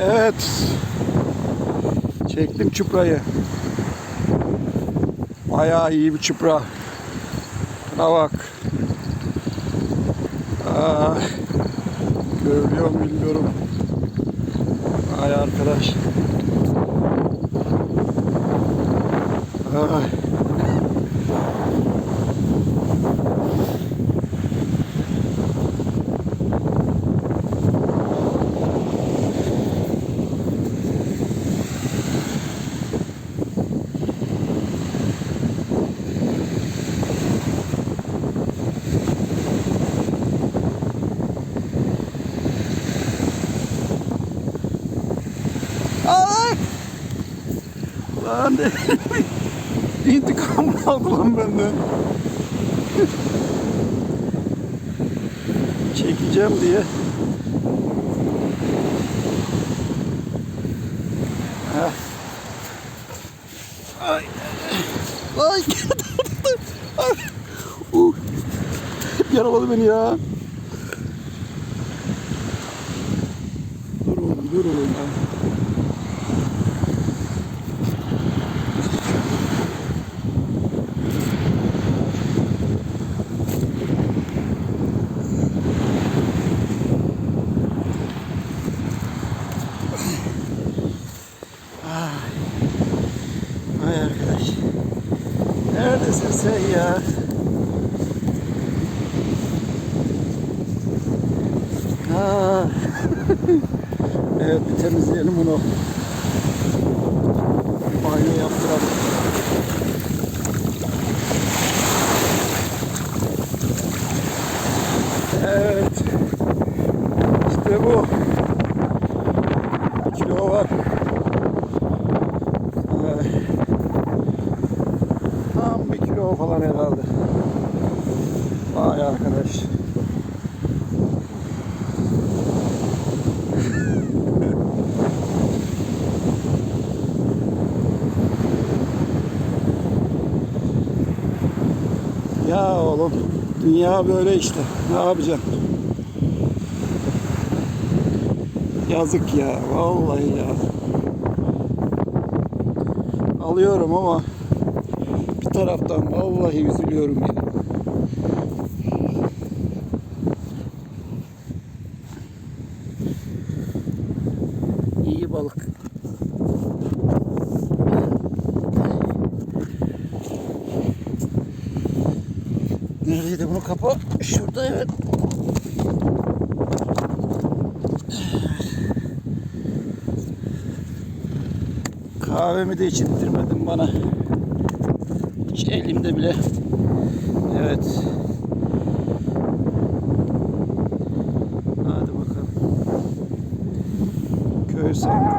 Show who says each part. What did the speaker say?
Speaker 1: Evet. Çektim çuprayı. Bayağı iyi bir çupra. Buna bak. Aa, görülüyor mu bilmiyorum. Ay arkadaş. Ay. Ay! Lan. İntikamını aldı lan benden. Çekeceğim diye. Heh. Ay. Ay. Uh. Yaraladı beni ya. Dur oğlum dur oğlum. ya. Ay arkadaş. Neredesin sen ya? Ha. evet bir temizleyelim bunu. Banyo yaptıralım. Evet. İşte bu. Kilo var. Ay. Tam bir kilo falan herhalde. Vay arkadaş. ya oğlum dünya böyle işte. Ne yapacaksın? Yazık ya. Vallahi ya. Alıyorum ama taraftan vallahi üzülüyorum ya. İyi balık. Neredeydi bunu kapa? Şurada evet. Kahvemi de içirttirmedin bana. Hiç elimde bile. Evet. Hadi bakalım. Köy sen.